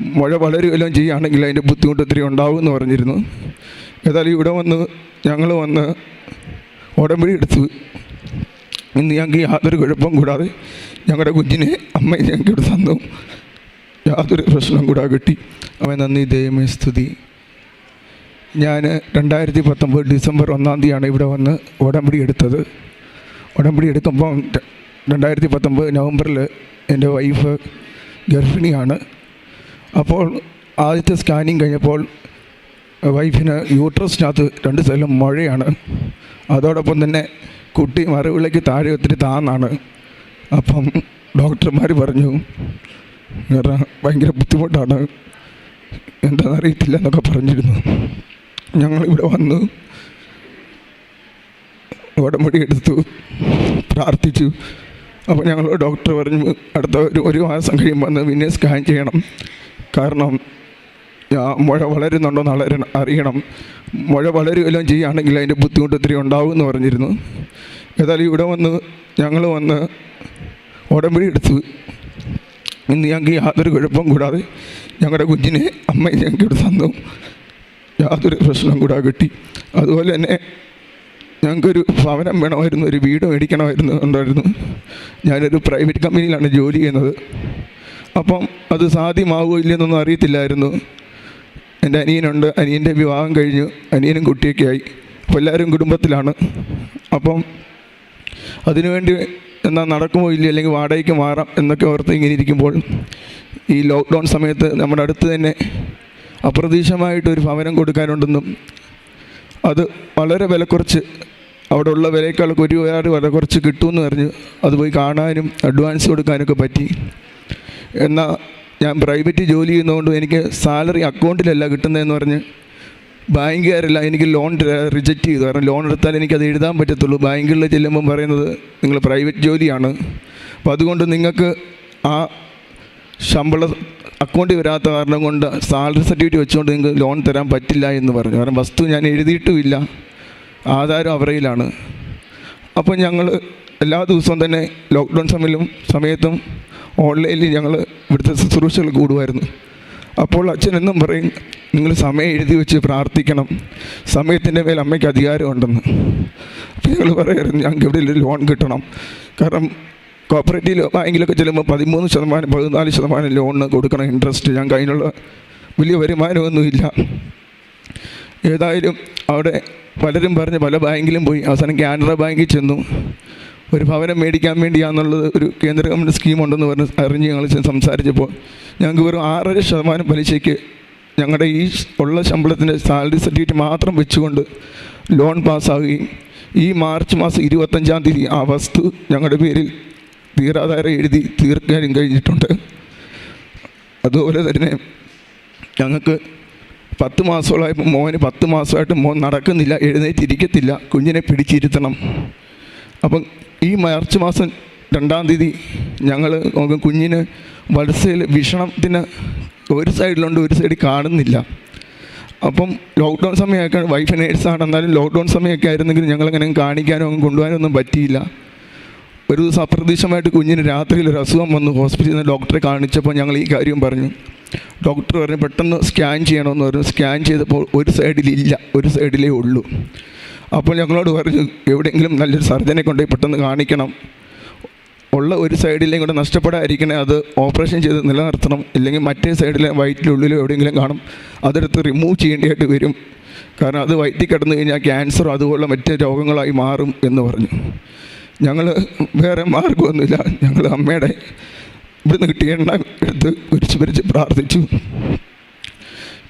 മഴ വളരുകയെല്ലാം ചെയ്യുകയാണെങ്കിൽ അതിന്റെ ബുദ്ധിമുട്ട് ഒത്തിരി ഉണ്ടാവും എന്ന് പറഞ്ഞിരുന്നു. ഏതായാലും ഇവിടെ വന്ന് ഞങ്ങൾ വന്ന് ഉടമ്പടി എടുത്തു. ഇന്ന് ഞങ്ങൾക്ക് യാതൊരു കുഴപ്പം കൂടാതെ ഞങ്ങളുടെ കുഞ്ഞിനെ അമ്മയെ ഞങ്ങൾക്ക് ഇവിടെ തന്നു. യാതൊരു പ്രശ്നം കൂടാതെ കിട്ടി. അവൻ നന്ദി ദൈവമേ സ്തുതി. ഞാൻ രണ്ടായിരത്തി പത്തൊമ്പത് ഡിസംബർ ഒന്നാം തീയതിയാണ് ഇവിടെ വന്ന് ഉടമ്പടി എടുത്തത്. ഉടമ്പടി എടുക്കുമ്പം രണ്ടായിരത്തി പത്തൊമ്പത് നവംബറിൽ എന്റെ വൈഫ് ഗർഭിണിയാണ്. അപ്പോൾ ആദ്യത്തെ സ്കാനിങ് കഴിഞ്ഞപ്പോൾ വൈഫിന് യൂട്രസിനകത്ത് രണ്ട് സ്ഥലം മുഴയാണ്. അതോടൊപ്പം തന്നെ കുട്ടി മറുവിളയ്ക്ക് താഴെ ഒത്തിരി താന്നാണ്. അപ്പം ഡോക്ടർമാർ പറഞ്ഞു വേറെ ഭയങ്കര ബുദ്ധിമുട്ടാണ്. എന്താണെന്നറിയത്തില്ല എന്നൊക്കെ പറഞ്ഞിരുന്നു. ഞങ്ങളിവിടെ വന്നു ഉടമ്പടി എടുത്തു പ്രാർത്ഥിച്ചു. അപ്പോൾ ഞങ്ങൾ ഡോക്ടർ പറഞ്ഞു അടുത്ത ഒരു ഒരു മാസം കഴിയുമ്പോൾ വന്ന് പിന്നെ സ്കാൻ ചെയ്യണം. കാരണം മുഴ വളരുന്നുണ്ടോ എന്ന് അറിയണം. മഴ വളരുകയെല്ലാം ചെയ്യുകയാണെങ്കിൽ അതിന്റെ ബുദ്ധിമുട്ട് ഒത്തിരി ഉണ്ടാവും എന്ന് പറഞ്ഞിരുന്നു. ഏതായാലും ഇവിടെ വന്ന് ഞങ്ങൾ വന്ന് ഉടമ്പടി എടുത്തു. ഇന്ന് ഞങ്ങൾക്ക് യാതൊരു കുഴപ്പം കൂടാതെ ഞങ്ങളുടെ കുഞ്ഞിനെ അമ്മ ഞങ്ങൾക്ക് ഇവിടെ തന്നു. യാതൊരു പ്രശ്നം കൂടാതെ കിട്ടി. അതുപോലെ തന്നെ ഞങ്ങൾക്കൊരു ഭവനം വേണമായിരുന്നു ഒരു വീട് മേടിക്കണമായിരുന്നു ഉണ്ടായിരുന്നു. ഞാനൊരു പ്രൈവറ്റ് കമ്പനിയിലാണ് ജോലി ചെയ്യുന്നത്. അപ്പം അത് സാധ്യമാവുമോ ഇല്ലെന്നൊന്നും അറിയത്തില്ലായിരുന്നു. എന്റെ അനിയനുണ്ട്. അനിയന്റെ വിവാഹം കഴിഞ്ഞു. അനിയനും കുട്ടിയൊക്കെ ആയി അപ്പോൾ എല്ലാവരും കുടുംബത്തിലാണ്. അപ്പം അതിനുവേണ്ടി എന്നാൽ നടക്കുമോ ഇല്ല അല്ലെങ്കിൽ വാടകയ്ക്ക് മാറാം എന്നൊക്കെ ഓർത്ത് ഇങ്ങനെ ഇരിക്കുമ്പോൾ ഈ ലോക്ക്ഡൗൺ സമയത്ത് നമ്മുടെ അടുത്ത് തന്നെ അപ്രതീക്ഷമായിട്ടൊരു ഭവനം കൊടുക്കാനുണ്ടെന്നും അത് വളരെ വില കുറച്ച് അവിടെ ഉള്ള വിലയേക്കാളൊക്കെ ഒരുപാട് വില കുറച്ച് കിട്ടുമെന്ന് പറഞ്ഞു അത് പോയി കാണാനും അഡ്വാൻസ് കൊടുക്കാനൊക്കെ പറ്റി. എന്നാൽ ഞാൻ പ്രൈവറ്റ് ജോലി ചെയ്യുന്നതുകൊണ്ട് എനിക്ക് സാലറി അക്കൗണ്ടിലല്ല കിട്ടുന്നതെന്ന് പറഞ്ഞ് ബാങ്കുകാരല്ല എനിക്ക് ലോൺ റിജക്റ്റ് ചെയ്തു. കാരണം ലോൺ എടുത്താൽ എനിക്കത് എഴുതാൻ പറ്റത്തുള്ളൂ. ബാങ്കുകളിൽ ചെല്ലുമ്പം പറയുന്നത് നിങ്ങൾ പ്രൈവറ്റ് ജോലിയാണ്. അപ്പോൾ അതുകൊണ്ട് നിങ്ങൾക്ക് ആ ശമ്പള അക്കൗണ്ടിൽ വരാത്ത കാരണം കൊണ്ട് സാലറി സർട്ടിഫിക്കറ്റ് വെച്ചുകൊണ്ട് നിങ്ങൾക്ക് ലോൺ തരാൻ പറ്റില്ല എന്ന് പറഞ്ഞു. കാരണം വസ്തു ഞാൻ എഴുതിയിട്ടുമില്ല. ആധാരം അവരയിലാണ് അപ്പോൾ ഞങ്ങൾ എല്ലാ ദിവസവും തന്നെ ലോക്ക്ഡൗൺ സമയത്തും സമയത്തും ഓൺലൈനിൽ ഞങ്ങൾ ഇവിടുത്തെ ശുശ്രൂഷകൾ കൂടുമായിരുന്നു. അപ്പോൾ അച്ഛൻ എന്നും പറയും നിങ്ങൾ സമയം എഴുതി വെച്ച് പ്രാർത്ഥിക്കണം. സമയത്തിന്റെ മേൽ അമ്മയ്ക്ക് അധികാരമുണ്ടെന്ന്. അപ്പോൾ ഞങ്ങൾ പറയായിരുന്നു ഞങ്ങൾക്ക് ഇവിടെ ഒരു ലോൺ കിട്ടണം. കാരണം കോപ്പറേറ്റീവ് ബാങ്കിലൊക്കെ ചെല്ലുമ്പോൾ പതിമൂന്ന് ശതമാനം പതിനാല് ശതമാനം ലോണിന് കൊടുക്കണം ഇൻട്രസ്റ്റ്. ഞങ്ങൾക്ക് അതിനുള്ള വലിയ വരുമാനമൊന്നുമില്ല. ഏതായാലും അവിടെ പലരും പറഞ്ഞ് പല ബാങ്കിലും പോയി. അവസാനം കാനറ ബാങ്കിൽ ചെന്നു. ഒരു ഭവനം മേടിക്കാൻ വേണ്ടിയാണെന്നുള്ളത് ഒരു കേന്ദ്ര ഗവൺമെന്റ് സ്കീമുണ്ടെന്ന് പറഞ്ഞ് അറിഞ്ഞ് ഞങ്ങൾ സംസാരിച്ചപ്പോൾ ഞങ്ങൾക്ക് വെറും ആറര ശതമാനം പലിശയ്ക്ക് ഞങ്ങളുടെ ഈ ഉള്ള ശമ്പളത്തിന്റെ സാലറി സർട്ടിഫിക്കറ്റ് മാത്രം വെച്ചുകൊണ്ട് ലോൺ പാസ്സാവുകയും ഈ മാർച്ച് മാസം ഇരുപത്തഞ്ചാം തീയതി ആ വസ്തു ഞങ്ങളുടെ പേരിൽ തീരാധാരം എഴുതി തീർക്കാനും കഴിഞ്ഞിട്ടുണ്ട്. അതുപോലെ തന്നെ ഞങ്ങൾക്ക് പത്ത് മാസമായപ്പോൾ മോന് പത്ത് മാസമായിട്ട് മോൻ നടക്കുന്നില്ല എഴുന്നേറ്റിരിക്കത്തില്ല കുഞ്ഞിനെ പിടിച്ചിരുത്തണം. അപ്പം ഈ മാർച്ച് മാസം രണ്ടാം തീയതി ഞങ്ങൾ നോക്കും കുഞ്ഞിന് വലസയിൽ വിഷണത്തിന് ഒരു സൈഡിലുണ്ട് ഒരു സൈഡിൽ കാണുന്നില്ല. അപ്പം ലോക്ക്ഡൗൺ സമയമൊക്കെ വൈഫ് നേഴ്സാണ് എന്നാലും ലോക്ക്ഡൗൺ സമയമൊക്കെ ആയിരുന്നെങ്കിൽ ഞങ്ങളങ്ങനെ കാണിക്കാനോ അങ്ങ് കൊണ്ടുപോകാനോ ഒന്നും പറ്റിയില്ല. ഒരു ദിവസം അപ്രതീക്ഷമായിട്ട് കുഞ്ഞിന് രാത്രിയിൽ ഒരു അസുഖം വന്നു. ഹോസ്പിറ്റലിൽ നിന്ന് ഡോക്ടറെ കാണിച്ചപ്പോൾ ഞങ്ങൾ ഈ കാര്യം പറഞ്ഞു. ഡോക്ടർ പറഞ്ഞു പെട്ടെന്ന് സ്കാൻ ചെയ്യണമെന്ന് പറഞ്ഞു. സ്കാൻ ചെയ്തപ്പോൾ ഒരു സൈഡിലില്ല ഒരു സൈഡിലേ ഉള്ളൂ. അപ്പോൾ ഞങ്ങളോട് പറഞ്ഞു എവിടെയെങ്കിലും നല്ലൊരു സർജനെ കൊണ്ട് പെട്ടെന്ന് കാണിക്കണം. ഉള്ള ഒരു സൈഡിലേയും കൂടെ നഷ്ടപ്പെടാതിരിക്കണേ അത് ഓപ്പറേഷൻ ചെയ്ത് നിലനിർത്തണം. ഇല്ലെങ്കിൽ മറ്റേ സൈഡിലെ വയറ്റിനുള്ളിലോ എവിടെയെങ്കിലും കാണും. അതെടുത്ത് റിമൂവ് ചെയ്യേണ്ടതായിട്ട് വരും. കാരണം അത് വയറ്റിൽ കിടന്നു കഴിഞ്ഞാൽ ക്യാൻസർ അതുപോലുള്ള മറ്റ് രോഗങ്ങളായി മാറും എന്ന് പറഞ്ഞു. ഞങ്ങൾ വേറെ മാർഗമൊന്നുമില്ല ഞങ്ങൾ അമ്മയുടെ ഇവിടുന്ന് കിട്ടിയ എണ്ണ എടുത്ത് കുരിച്ച് പിരിച്ച് പ്രാർത്ഥിച്ചു.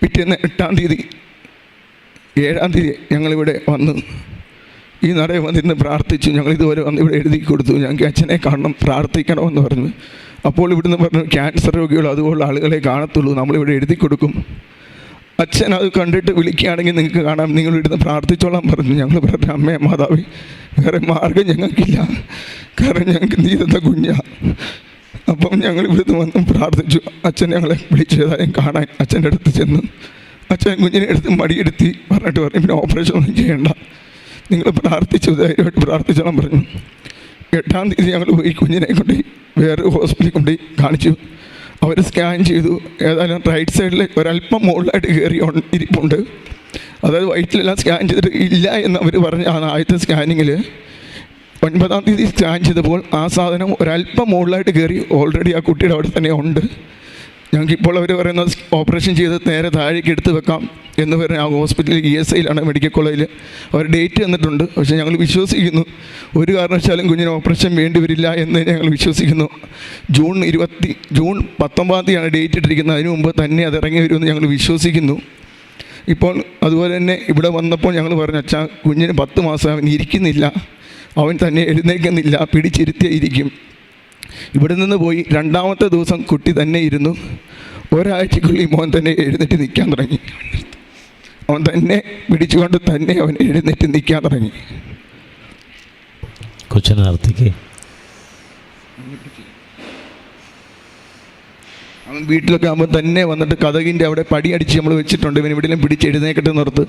പിറ്റേന്ന് എട്ടാം തീയതി ഏഴാം തീയതി ഞങ്ങളിവിടെ വന്ന് ഈ നടയിൽ വന്നിരുന്ന് പ്രാർത്ഥിച്ചു. ഞങ്ങൾ ഇതുവരെ വന്ന് ഇവിടെ എഴുതി കൊടുത്തു. ഞങ്ങൾക്ക് അച്ഛനെ കാണണം പ്രാർത്ഥിക്കണമെന്ന് പറഞ്ഞു. അപ്പോൾ ഇവിടുന്ന് പറഞ്ഞു ക്യാൻസർ രോഗികൾ അതുപോലുള്ള ആളുകളെ കാണത്തുള്ളൂ. നമ്മളിവിടെ എഴുതി കൊടുക്കും. അച്ഛൻ അത് കണ്ടിട്ട് വിളിക്കുകയാണെങ്കിൽ നിങ്ങൾക്ക് കാണാം. നിങ്ങൾ ഇവിടുന്ന് പ്രാർത്ഥിച്ചോളാം പറഞ്ഞു. ഞങ്ങൾ പറഞ്ഞു അമ്മേ മാതാവേ വേറെ മാർഗം ഞങ്ങൾക്കില്ല. കാരണം ഞങ്ങൾക്ക് നീ കുഞ്ഞാ. അപ്പം ഞങ്ങൾ ഇവിടുന്ന് വന്ന് പ്രാർത്ഥിച്ചു. അച്ഛൻ ഞങ്ങളെ വിളിച്ചതായും കാണാൻ അച്ഛന്റെ അടുത്ത് ചെന്നു അച്ഛൻ കുഞ്ഞിനെ എടുത്ത് മടിയെടുത്തി പറഞ്ഞിട്ട് പറഞ്ഞു പിന്നെ ഓപ്പറേഷൻ ഒന്നും ചെയ്യണ്ട. നിങ്ങൾ പ്രാർത്ഥിച്ചു ധൈര്യമായിട്ട് പ്രാർത്ഥിച്ചാൽ പറഞ്ഞു. എട്ടാം തീയതി ഞങ്ങൾ പോയി കുഞ്ഞിനെ കൊണ്ട് വേറെ ഹോസ്പിറ്റലിൽ കൊണ്ട് കാണിച്ചു. അവർ സ്കാൻ ചെയ്തു. ഏതായാലും റൈറ്റ് സൈഡിൽ ഒരല്പം മുകളിലായിട്ട് കയറി ഇരിപ്പുണ്ട്. അതായത് വയറ്റിലെല്ലാം സ്കാൻ ചെയ്തിട്ട് ഇല്ല എന്ന് അവർ പറഞ്ഞ ആ ആദ്യത്തെ സ്കാനിങ്ങിൽ ഒൻപതാം തീയതി സ്കാൻ ചെയ്തപ്പോൾ ആ സാധനം ഒരല്പം മുകളിലായിട്ട് കയറി ഓൾറെഡി ആ കുട്ടിയുടെ അവിടെ തന്നെ ഉണ്ട്. ഞങ്ങൾക്ക് ഇപ്പോൾ അവർ പറയുന്നത് ഓപ്പറേഷൻ ചെയ്ത് നേരെ താഴേക്ക് എടുത്ത് വെക്കാം എന്ന് പറഞ്ഞ ആ ഹോസ്പിറ്റലിൽ ഇ എസ് ഐയിലാണ് മെഡിക്കൽ കോളേജിൽ അവർ ഡേറ്റ് തന്നിട്ടുണ്ട്. പക്ഷേ ഞങ്ങൾ വിശ്വസിക്കുന്നു. ഒരു കാരണവശാലും കുഞ്ഞിന് ഓപ്പറേഷൻ വേണ്ടി വരില്ല എന്ന് ഞങ്ങൾ വിശ്വസിക്കുന്നു. ജൂൺ ഇരുപത്തി ജൂൺ പത്തൊമ്പതാം തീയതിയാണ് ഡേറ്റ് ഇട്ടിരിക്കുന്നത്. അതിനു മുമ്പ് തന്നെ അത് ഇറങ്ങി വരുമെന്ന് ഞങ്ങൾ വിശ്വസിക്കുന്നു. ഇപ്പോൾ അതുപോലെ തന്നെ ഇവിടെ വന്നപ്പോൾ ഞങ്ങൾ പറഞ്ഞു അച്ഛാ കുഞ്ഞിന് പത്ത് മാസം അവൻ ഇരിക്കുന്നില്ല. അവൻ തന്നെ എഴുന്നേൽക്കുന്നില്ല. പിടിച്ചിരുത്തിയേ ഇരിക്കും ഇവിടെ നിന്ന് പോയി രണ്ടാമത്തെ ദിവസം കുട്ടി തന്നെ ഇരുന്നു. ഒരാഴ്ചക്കുള്ളിൽ മോൻ തന്നെ എഴുന്നേറ്റ് നിൽക്കാൻ തുടങ്ങി. അവൻ തന്നെ പിടിച്ചുകൊണ്ട് തന്നെ അവൻ എഴുന്നേറ്റ് നിൽക്കാൻ തുടങ്ങി. കൊച്ചിനെ അവൻ വീട്ടിലൊക്കെ ആകുമ്പോൾ തന്നെ വന്നിട്ട് കഥകിന്റെ അവിടെ പടി അടിച്ച് നമ്മൾ വെച്ചിട്ടുണ്ട്. ഇവൻ ഇവിടെയും പിടിച്ച് എഴുന്നേക്കട്ടെ നിർത്ത്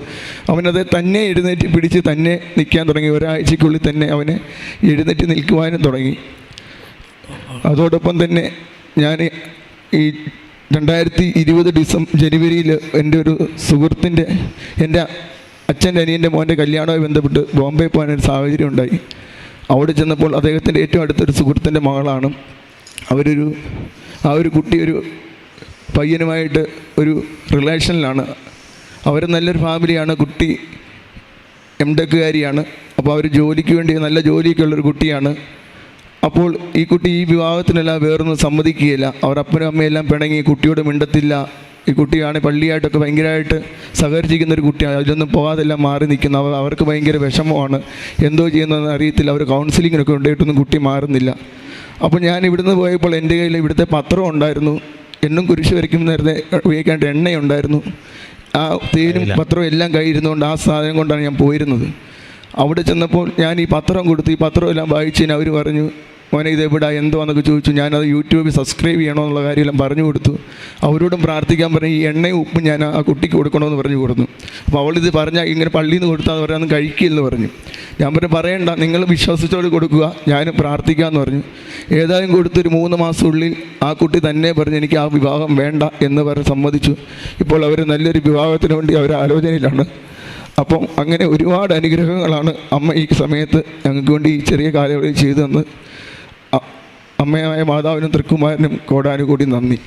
അവനത് തന്നെ എഴുന്നേറ്റ് പിടിച്ച് തന്നെ നിൽക്കാൻ തുടങ്ങി. ഒരാഴ്ചക്കുള്ളിൽ തന്നെ അവനെ എഴുന്നേറ്റ് നിൽക്കുവാനും തുടങ്ങി. അതോടൊപ്പം തന്നെ ഞാൻ ഈ രണ്ടായിരത്തി ഇരുപത് ഡിസംബർ ജനുവരിയിൽ എന്റെ ഒരു സുഹൃത്തിന്റെ എന്റെ അച്ഛന്റെ അനിയന്റെ മോന്റെ കല്യാണവുമായി ബന്ധപ്പെട്ട് ബോംബെ പോകാനൊരു സാഹചര്യം ഉണ്ടായി. അവിടെ ചെന്നപ്പോൾ അദ്ദേഹത്തിന്റെ ഏറ്റവും അടുത്തൊരു സുഹൃത്തിന്റെ മകളാണ്. അവരൊരു ആ ഒരു കുട്ടി ഒരു പയ്യനുമായിട്ട് ഒരു റിലേഷനിലാണ്. അവർ നല്ലൊരു ഫാമിലിയാണ്. കുട്ടി എം ടെക്കുകാരിയാണ് അപ്പോൾ അവർ ജോലിക്ക് വേണ്ടി നല്ല ജോലിയൊക്കെ ഉള്ളൊരു കുട്ടിയാണ്. അപ്പോൾ ഈ കുട്ടി ഈ വിവാഹത്തിനെല്ലാം വേറൊന്നും സമ്മതിക്കുകയില്ല. അവർ അപ്പനും അമ്മയെല്ലാം പിണങ്ങി കുട്ടിയോട് മിണ്ടത്തില്ല. ഈ കുട്ടിയാണ് പള്ളിയായിട്ടൊക്കെ ഭയങ്കരമായിട്ട് സഹകരിച്ചിരിക്കുന്ന ഒരു കുട്ടിയാണ്. അതിലൊന്നും പോകാതെല്ലാം മാറി നിൽക്കുന്നു. അവർ അവർക്ക് ഭയങ്കര വിഷമമാണ്. എന്തോ ചെയ്യുന്നതെന്ന് അറിയത്തില്ല. അവർ കൗൺസിലിങ്ങിനൊക്കെ ഉണ്ടായിട്ടൊന്നും കുട്ടി മാറുന്നില്ല. അപ്പോൾ ഞാൻ ഇവിടുന്ന് പോയപ്പോൾ എന്റെ കയ്യിൽ ഇവിടുത്തെ പത്രം ഉണ്ടായിരുന്നു. എന്നും കുരിശ് വരയ്ക്കും നേരത്തെ ഉപയോഗിക്കേണ്ട എണ്ണയുണ്ടായിരുന്നു. ആ തേനും പത്രവും എല്ലാം കയ്യിരുന്നുകൊണ്ട് ആ സാധനം കൊണ്ടാണ് ഞാൻ പോയിരുന്നത്. അവിടെ ചെന്നപ്പോൾ ഞാൻ ഈ പത്രം കൊടുത്തു ഈ പത്രം എല്ലാം വായിച്ചതിന് അവർ പറഞ്ഞു മോനെ ഇത് എവിടെ എന്തുവാന്നൊക്കെ ചോദിച്ചു. ഞാനത് യൂട്യൂബിൽ സബ്സ്ക്രൈബ് ചെയ്യണമെന്നുള്ള കാര്യമെല്ലാം പറഞ്ഞു കൊടുത്തു. അവരോടും പ്രാർത്ഥിക്കാൻ പറഞ്ഞു ഈ എണ്ണയും ഉപ്പും ഞാൻ ആ കുട്ടിക്ക് കൊടുക്കണമെന്ന് പറഞ്ഞു കൊടുത്തു. അപ്പോൾ അവളിത് പറഞ്ഞാൽ ഇങ്ങനെ പള്ളിയിൽ നിന്ന് കൊടുത്താൽ പറയാൻ കഴിക്കില്ലെന്ന് പറഞ്ഞു. ഞാൻ പറഞ്ഞു പറയണ്ട നിങ്ങൾ വിശ്വസിച്ചോട് കൊടുക്കുക. ഞാൻ പ്രാർത്ഥിക്കാമെന്ന് പറഞ്ഞു. ഏതായാലും കൊടുത്തൊരു മൂന്ന് മാസമുള്ളിൽ ആ കുട്ടി തന്നെ പറഞ്ഞു എനിക്ക് ആ വിവാഹം വേണ്ട എന്ന് പറഞ്ഞ് സമ്മതിച്ചു. ഇപ്പോൾ അവർ നല്ലൊരു വിവാഹത്തിന് വേണ്ടി അവർ ആലോചനയിലാണ് അപ്പം അങ്ങനെ ഒരുപാട് അനുഗ്രഹങ്ങളാണ് അമ്മ ഈ സമയത്ത് ഞങ്ങൾക്ക് വേണ്ടി ഈ ചെറിയ കാലയളവിൽ ചെയ്തു തന്ന് അമ്മയായ മാതാവിനും തൃക്കുമാരനും കോടാനുകൂടി നന്ദി.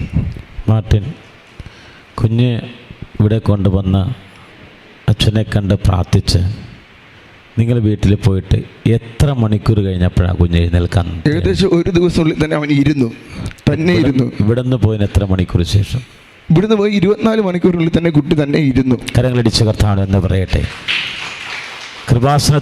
മാർട്ടിൻ കുഞ്ഞ് ഇവിടെ കൊണ്ടുവന്ന് അച്ഛനെ കണ്ട് പ്രാർത്ഥിച്ച് നിങ്ങൾ വീട്ടിൽ പോയിട്ട് എത്ര മണിക്കൂർ കഴിഞ്ഞപ്പോഴാണ് കുഞ്ഞ് എഴുന്നേൽക്കാൻ ഏകദേശം ഒരു ദിവസം ഉള്ളിൽ തന്നെ അവൻ ഇരുന്നു. തന്നെ ഇരുന്നു. ഇവിടെ നിന്ന് പോയതിന് എത്ര മണിക്കൂർ ശേഷം? ഇവിടുന്ന് പോയി ഇരുപത്തിനാല് മണിക്കൂറിനുള്ളിൽ തന്നെ കുട്ടി തന്നെ ഇരുന്നു. കരങ്ങളടിച്ച് കർത്താവ് എന്ന് പറയട്ടെ. കൃപാസന